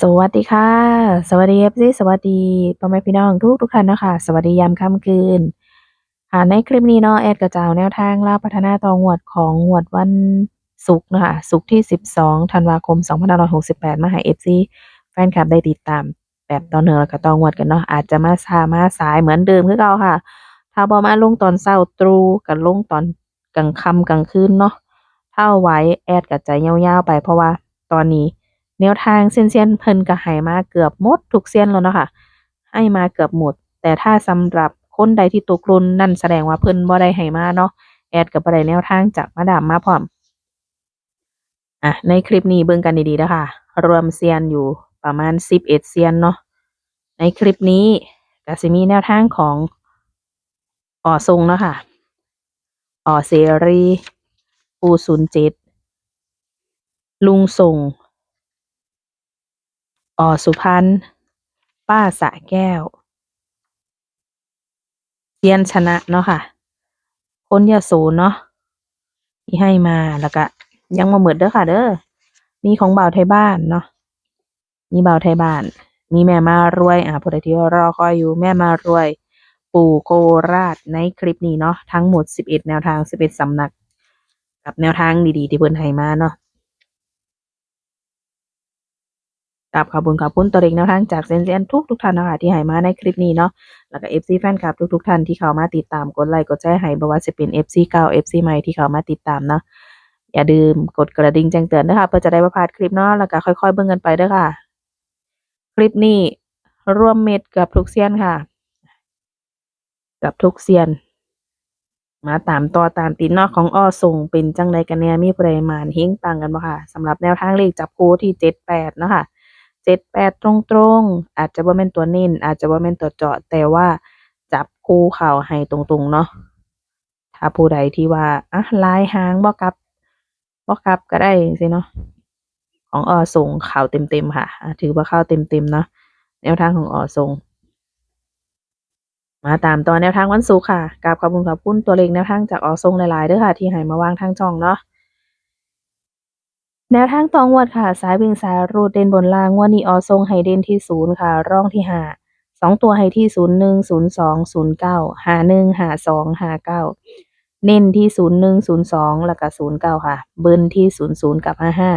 สวัสดีค่ะ สวัสดี FC สวัสดีพ่อแม่พี่น้องทุกทุกท่านนะคะสวัสดียามค่ำคืนค่ะในคลิปนี้เนาะแอดก็จะเอาแนวทางลาพัฒนาตองวดของงวดวันศุกร์นะคะศุกร์ที่ 12ธันวาคม2568มาให้ FC แฟนคลับได้ติดตาม แบบต่อเหนือแล้วก็ตองวดกันเนาะอาจจะมาช้ามาสายเหมือนเดิมคือเก่าค่ะ ถ้าบ่มาลงตอนเช้าตรู่ก็ลงตอนกลางค่ำกลางคืนเนาะถ้าไหวแอดก็จะยาวๆไปเพราะว่าตอนนี้ แนวทางเซียนเพิ่นก็ให้มาเกือบหมดทุกเซียนแล้วเนาะค่ะ ให้มาเกือบหมด แต่ถ้าสำหรับคนใดที่ตกหล่นนั่นแสดงว่าเพิ่นบ่ได้ให้มาเนาะแอดก็บ่ได้แนวทางจากมาดามมาพร้อมอะในคลิปนี้เบิ่งกันดีๆเด้อค่ะรวมเซียนอยู่ประมาณ11เอ็ดเซียนเนาะในคลิปนี้ก็สิมีแนวทางของอ่อทรงเนาะค่ะอ่อเสรีปู07ลุงส่ง อ่อสุพรรณป้าสะแก้วเซียนชนะเนาะค่ะ คนยโสเนาะที่ให้มาแล้วก็ยังบ่หมดเด้อค่ะ เด้อมีของบ่าวไทยบ้านเนาะมีบ่าวไทยบ้าน มีแม่มารวย อ่าผู้ใดที่รอคอยอยู่แม่มารวย ปู่โคราชในคลิปนี้เนาะทั้งหมด11แนวทาง11สำนัก กับแนวทางดีๆ ที่เพิ่นให้มาเนาะ กับขอบคุณขอบคุณตัวเลขแนวทางจากเซียนทุกทุกท่านนะคะที่ให้มาในคลิปนี้เนาะแล้วก็ FC แฟนคลับทุกๆท่านที่เข้ามาติดตามกดไลค์กดแชร์ให้บ่ว่าสิเป็น FC เก่า FC ใหม่ที่เข้ามาติดตามเนาะอย่าลืมกดกระดิ่งแจ้งเตือนเด้อค่ะเพื่อจะได้บ่พลาดคลิปเนาะแล้วก็ค่อยๆ เบิ่งกันไปเด้อค่ะ คลิปนี้ร่วมเม็ดกับทุกเซียนค่ะ กับทุกเซียน มาตามต่อตามติดนาะของอ้อส่งเป็นจังใดกันแน่มีปริมาณเฮงต่างกันบ่ค่ะสำหรับแนวทางเลขจับคู่ที่78เนาะค่ะ 78ตรงๆ อาจจะบ่าแม่นตัวเน้น อาจจะบ่าแม่นตัวเจาะ แต่ว่าจับคู่เข้าให้ตรงๆเนาะถ้าผู้ใดที่ว่าอะลายหางบ่กลับบ่กลับก็ได้จั่เนาะของอ้อส่งเข้าเต็มๆค่ะอ่าถือว่าเข้าเต็มๆเนาะแนวทางของอ้อส่งมาตามต่อแนวทางวันศุกร์ค่ะกราบขอบคุณขอบคุณตัวเลขแนวทางจากออส่งหลายๆเด้อค่ะ ที่ให้มาวางทางช่องเนาะ แนวทางตองวดค่ะ สายวิ่งสายรูดเด่นบนล่างวดนี้ออส่งให้เด่นที่ศูนย์ค่ะ ร่องที่ห้าสองตัวให้ที่ศูนย์หนึ่งศูนย์สองศูนย์เก้าห้าหนึ่งห้าสองห้าเก้าเน้นที่ศูนย์หนึ่งศูนย์สองแล้วก็ศูนย์เก้าค่ะ เบิ้ลที่ศูนย์ศูนย์กับห้าห้า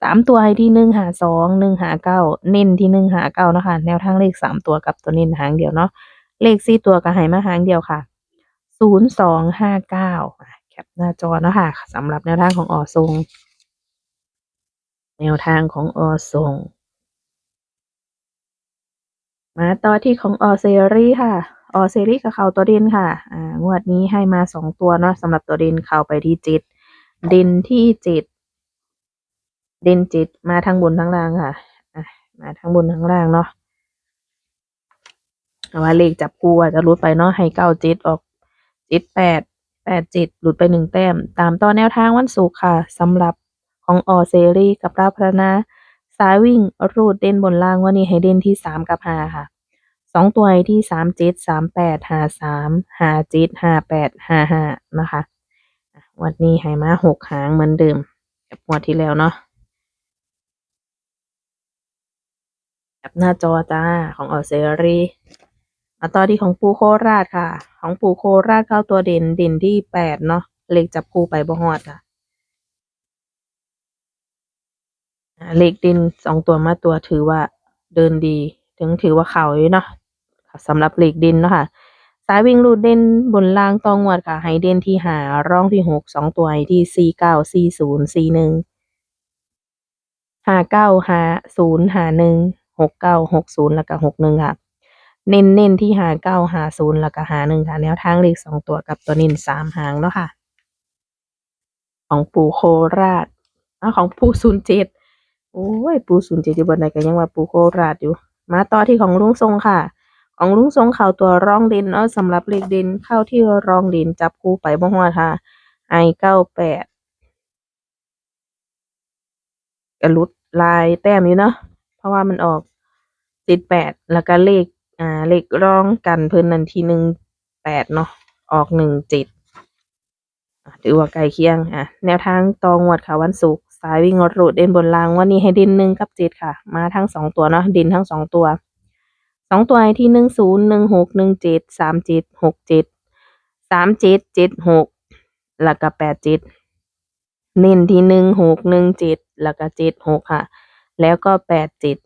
สามตัวให้ที่หนึ่งหาสองหนึ่งหาเก้าเน้นที่หนึ่งหาเก้านะคะแนวทางเลขสามตัวกับตัวเน้นหางเดียวเนาะเลขสี่ตัวก็ให้มาหางเดียวค่ะศูนย์สองห้าเก้าแคปหน้าจอเนาะค่ะสำหรับแนวทางของออทรง แนวทางของออทรงมาต่อที่ของออเซรีค่ะออเซรีกับเขาตัวด่นค่ะ อ่างวดนี้ให้มาสองตัวเนาะสำหรับตัวด่นเข้าไปที่จ็ดเด่นที่จ็ดเด่นจ็ดมาทั้งบนทั้งล่างค่ะอะ มาทั้งบนทั้งล่างเนาะว่าเลขจับคู่อาจจะหลุดไปเนาะให้เก้าจ็ดออกจ็ดแปดแปดจ็ดหลุดไปหนึ่งแต้ม ตามต่อแนวทางวันศุกร์ค่ะสำหรับ ของออเซรีกับราพรนาสายวิ่งรูดเด่นบนล่างวันนี้ให้เด่นที่สามกับหาค่ะสองตัวให้ที่สามเจ็ดสามแปดหาสามหาเจ็ดห้าแปดห้าห้านะคะอะวันนี้ให้มาหกหางเหมือนเดิมกับงวดที่แล้วเนาะแบบหน้าจอจ้าของออเซรีมาต่อที่ของปูโคราชค่ะ ของปูโคราชเข้าตัวเด่นเด่นที่แปดเนาะเลขจับคู่ไปบ่ฮอดค่ะอ่า เลขเด่นสองตัวมาตัวถือว่าเดินดี ถึงถือว่าเข่าอยู่เนาะสำหรับเลขเด่นเนาะค่ะสายวิ่งรูดเด่นบนล่างตองวดค่ะให้เด่นที่หาร่องที่หกสองตัวให้ที่สี่เก้าสี่ศูนย์สี่หนึ่งห้าเก้าห้าศูนย์ห้าหนึ่งหกเก้าหกศูนย์แล้วก็หกหนึ่งค่ะ เน้นเน้นที่หาเก้าหาศูนย์แล้วก็หาหนึ่งค่ะ แนวทางเลขสองตัวกับตัวเน้นสามหางเนาะค่ะ ของปู่โคราชของปู่ศูนย์เจ็ด โอ้ยปูศูนย์เจ็ดอยู่บนไหนก็ยังว่าปูโคราชอยู่ มาต่อที่ของลุงทรงค่ะ ของลุงทรงเข่าตัวรองเด่นเนาะสำหรับเลขเด่นเข้าที่รองเด่นจับคู่ไปบ่ฮอดค่ะไอเก้าแปดกระลุดลายแต้มอยู่เนาะเพราะว่ามันออกติดแปดแล้วก็เลขอ่าเลขร่องกันเพิ่นนันทีหนึ่งแปดเนาะออกหนึ่งเจ็ดถือว่าใกล้เคียงอะแนวทางตองวดค่ะวันศุกร์ สายวิ่งรูดเด่นบนรางวันนี้ให้เด่นหนึ่งกับเจ็ดค่ะ มาทั้งสองตัวเนาะด่นทั้งสองตัวสองตัวให้ที่หนึ่งศูนย์หนึ่งหกหนึ่งเจ็ดสามเจ็ดหกเจ็ดสามเจ็ดเจ็ดหกแล้วก็แปดเจ็ดเน้นที่หนึ่งหกหนึ่งเจ็ดแล้วก็เจ็ดหกค่ะ แล้วก็แปดเจ็ด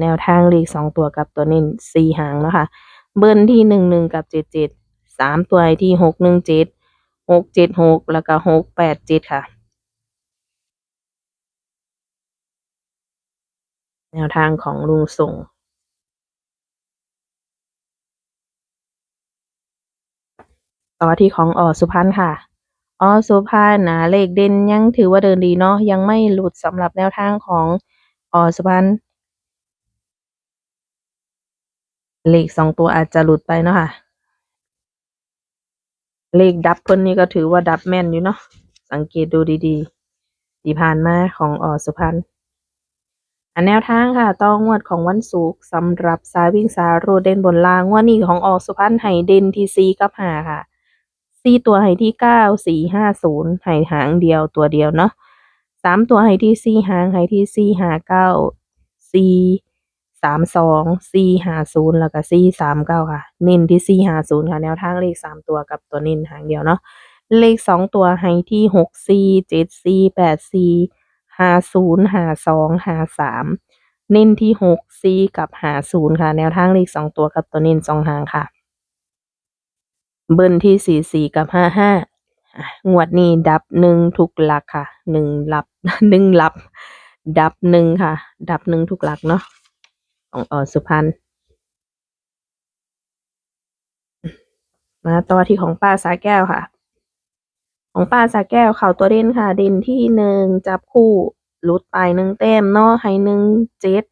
แนวทางเลขสองตัวกับตัวเน้นสี่หางเนาะค่ะ เบิ้ลที่หนึ่งหนึ่งกับเจ็ดเจ็ดสามตัวให้ที่หกหนึ่งเจ็ดหกเจ็ดหกแล้วก็หกแปดเจ็ดค่ะ แนวทางของลุงส่งต่อที่ของออสุพรรณค่ะ ออสุพรรณนะเลขเด่นยังถือว่าเดินดีเนาะยังไม่หลุดสำหรับแนวทางของออสุพรรณเลขสองตัวอาจจะหลุดไปเนาะค่ะ เลขดับเพิ่นนี่ก็ถือว่าดับแม่นอยู่เนาะสังเกตดูดีๆ ที่ผ่านมาของออสุพรรณอัน แนวทางค่ะต้องงวดของวันศุกร์สำหรับสายวิ่งสายรูดเด่นบนล่างงวดนี้ของออกสุพรรณไห่เด่นที่สี่กับหาค่ะสี่ตัวไห่ที่เก้าสี่ห้าศูนย์ไห่หางเดียวตัวเดียวเนาะสามตัวไห่ที่สี่หางไห่ที่สี่ห้าเก้าสี่สามสองสี่ห้าศูนย์แล้วก็สี่สามเก้าค่ะ เน้นที่สี่ห้าศูนย์ค่ะ แนวทางเลขสามตัวกับตัวเน้นหางเดียวเนาะเลขสองตัวไห่ที่หกสี่เจ็ดสี่แปดสี่ ห้าศูนย์ห้าสองห้าสามเน้นที่หกสี่กับห้าศูนย์ค่ะ แนวทางเลขสองตัวกับตัวเน้นสองหางค่ะ เบิ้ลที่สี่สี่กับห้าห้างวดนี้ดับหนึ่งทุกหลักค่ะหนึ่งหลับหนึ่งหลับ ดับหนึ่งค่ะ ดับหนึ่งทุกหลักเนาะของออสุพรรณมาต่อที่ของป้าสาแก้วค่ะ ของป้าสาแก้วเข่าตัวเด่นค่ะ เด่นที่หนึ่งจับคู่หลุดไปหนึ่งแต้มเนาะให้หนึ่งเจ็ด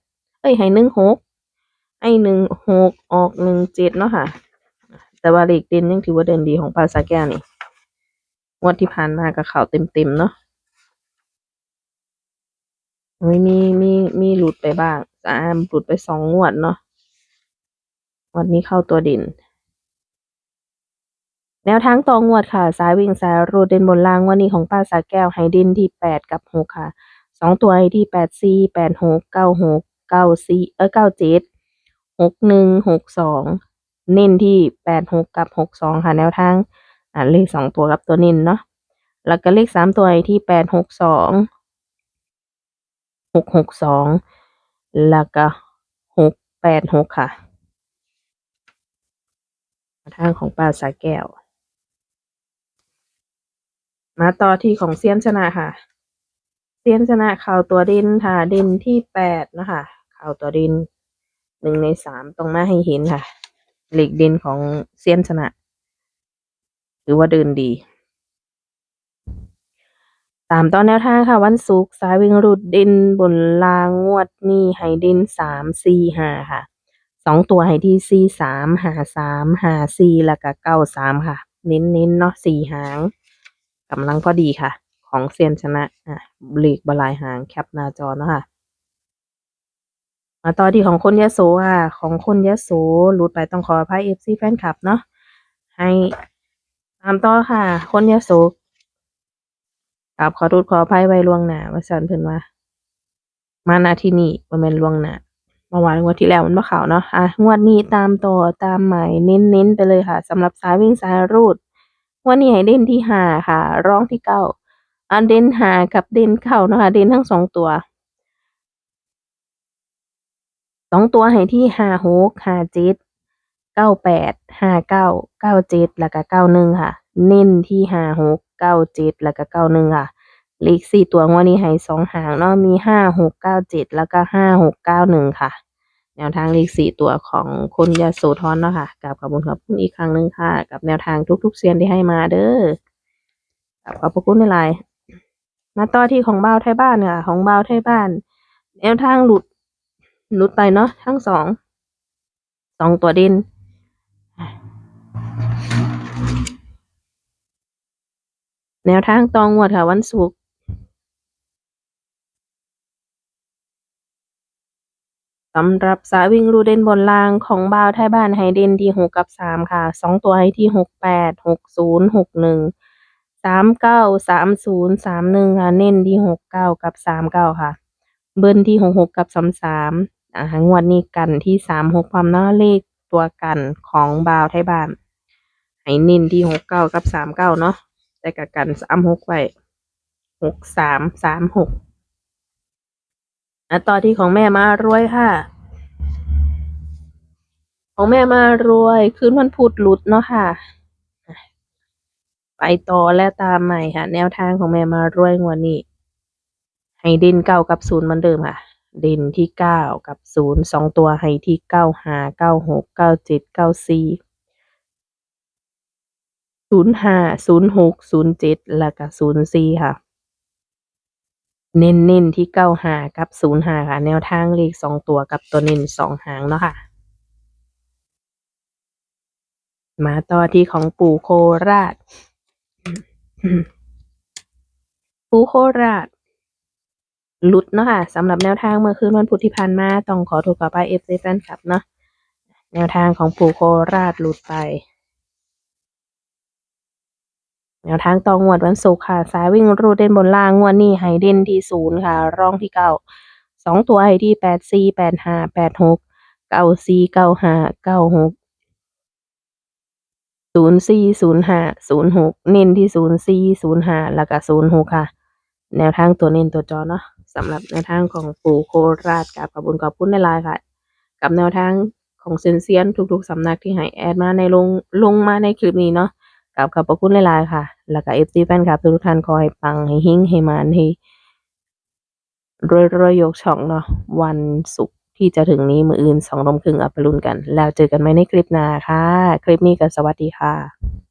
เอ้ยให้หนึ่งหกให้หนึ่งหกออกหนึ่งเจ็ดเนาะค่ะ แต่ว่าเลขเด่นยังถือว่าเด่นดีของป้าสาแก้วนี่งวดที่ผ่านมากับเข่าเต็มเต็มๆเนาะไม่มีมีมีหลุดไปบ้างอ่าหลุดไปสองงวดเนาะวันนี้เข้าตัวเด่น แนวทางต่องวดค่ะ สายวิ่งสายรูดเด่นบนล่างวันนี้ของป้าสาแก้วไฮเด่นที่แปดกับหกค่ะสองตัวไอที่แปดสี่แปดหกเก้าหกเก้าสี่เออเก้าเจ็ดหกหนึ่งหกสองเน้นที่แปดหกกับหกสองค่ะ แนวทางอ่าเลขสองตัวกับตัวเน้นเนาะแล้วก็เลขสามตัวไอที่แปดหกสองหกหกสองแล้วก็หกแปดหกค่ะ ทางของป้าสาแก้ว มาต่อที่ของเซียนชนะค่ะ เซียนชนะข่าวตัวด่นค่ะด่นที่แปดนะคะข่าวตัวด่นหนึ่งในสามตรงมาให้เห็นค่ะเหล็กด่นของเซียนชนะถือว่าเดินดี ตามตอนแนวทางค่ะ วันศุกร์สายวิ่งรุดด่นบนลางงวดนี่ให้ด่นสามสี่ห้าค่ะสองตัวให้ที่สี่สามหาสามหาสี่แล้วก็เก้าสามค่ะ เน้นเน้นๆเนาะสี่หาง กำลังพอดีค่ะ ของเซียนชนะ อะบลีกบลายหางแคปหน้าจอเนาะค่ะ มาต่อที่ของคนยะโสค่ะ ของคนยะโสหลุดไปต้องขออภัยเอฟซีแฟนคลับเนาะ ให้ตามต่อค่ะ คนยะโสกราบขอโทษขออภัยไว้ล่วงหน้าว่าสันเพิ่นว่า มานาที่นี่บ่แม่นล่วงหน้าเมื่อวานงวดที่แล้วมันบ่เข้าเนาะอะงวดนี้ตามต่อตามใหมายเน้นๆไปเลยค่ะสำหรับสายวิ่งสายรูด วันนี้ให้เด่นที่ห้าค่ะ ร้องที่เก้าอันเด่นหากับเด่นเก้านะคะ เด่นทั้งสองตัวสองตัวให้ที่ห้าหกห้าเจ็ดเก้าแปดห้าเก้าเก้าเจ็ดแล้วก็เก้าหนึ่งค่ะ เน้นที่ห้าหกเก้าเจ็ดแล้วก็เก้าหนึ่งค่ะเลขสี่ตัวงวดนี้ให้สองหางเนาะมีห้าหกเก้าเจ็ดแล้วก็ห้าหกเก้าหนึ่งค่ะ แนวทางเลขสี่ตัวของคนยาโสธรเนาะค่ะกราบขอบคุณขอบคุณอีกครั้งหนึ่งค่ะ กับแนวทางทุกๆเซียนที่ให้มาเด้อกราบขอบพระคุณหลายมาต่อที่ของบ่าวไทยบ้านค่ะ ของบ่าวไทยบ้าน แนวทางหลุด หลุดไปเนาะทั้งสองสองตัวด่นแนวทางตองงวดค่ะ วันศุกร์ สำหรับสายวิ่งรูเด่นบนล่างของบ่าวไทยบ้านไฮเด่นที่หกกับสามค่ะสองตัวให้ที่หกแปดหกศูนย์หกหนึ่งสามเก้าสามศูนย์สามหนึ่งค่ะเน้นที่หกเก้ากับสามเก้าค่ะ เบิ้ลที่หกหกกับสามสามอ่างวดนี้กันที่สามหกความเนาเลขตัวกันของบ่าวไทยบ้านให้เน้นที่หกเก้ากับสามเก้าเนาะแต่กับกันสามหกไว้หกสามสามหก อะต่อที่ของแม่มารวยค่ะ ของแม่มารวยคืนวันพุธหลุดเนาะค่ะ ไปต่อและตามใหม่ค่ะ แนวทางของแม่มารวยงวดนี้ ให้ด่นเก้ากับศูนย์มือนเดิมค่ะด่นที่เก้ากับศูนย์สองตัวให้ที่เก้าห้าเก้าหกเก้าเจ็ดเก้าสี่ศูนย์ห้าศูนย์หกศูนย์เจ็ดแล้วก็ศูนย์สี่ค่ะ เน้นเน้นที่เก้าห้ากับศูนย์ห้าค่ะ แนวทางเลขสองตัวกับตัวเน้นสองหางเนาะค่ะ มาต่อที่ของปู่โคราช ปู่โคราชหลุดเนาะค่ะสำหรับแนวทางเมื่อคืนวันพุธที่ผ่านมาต้องขอโทษขอไปเอฟซีแฟนคลับเนาะแนวทางของปู่โคราชหลุดไป แนวทางต่องวดวันศุกร์ค่ะ สายวิ่งรูดเด่นบนล่างงวดนี้ให้เด่นที่ศูนย์ค่ะร่องที่เก้าสองตัวให้ที่แปดสี่แปดห้าแปดหกเก้าสี่เก้าห้าเก้าหกศูนย์สี่ศูนย์ห้าศูนย์หกเน้นที่ศูนย์สี่ศูนย์ห้าแล้วก็ศูนย์หกค่ะ แนวทางตัวเน้นตัวจอเนาะสำหรับแนวทางของปู่โคราชกับขอบคุญขอบคุณในไลน์ค่ะ กับแนวทางของเซยนเซียนทุกๆสำนักที่ให้แอดมาในลงลงมาในคลิปนี้เนาะ กับขอบพระคุณหลายๆค่ะ แล้วก็เอฟซีแฟนคลับทุกท่านขอให้ปังให้หิ้งให้มานให้รวยรวยยกช่องเนาะวันศุกร์ที่จะถึงนี้มืออื่นสองลมครึ่งอัปรุนกัน แล้วเจอกันไหมในคลิปหน้าค่ะ คลิปนี้ก็สวัสดีค่ะ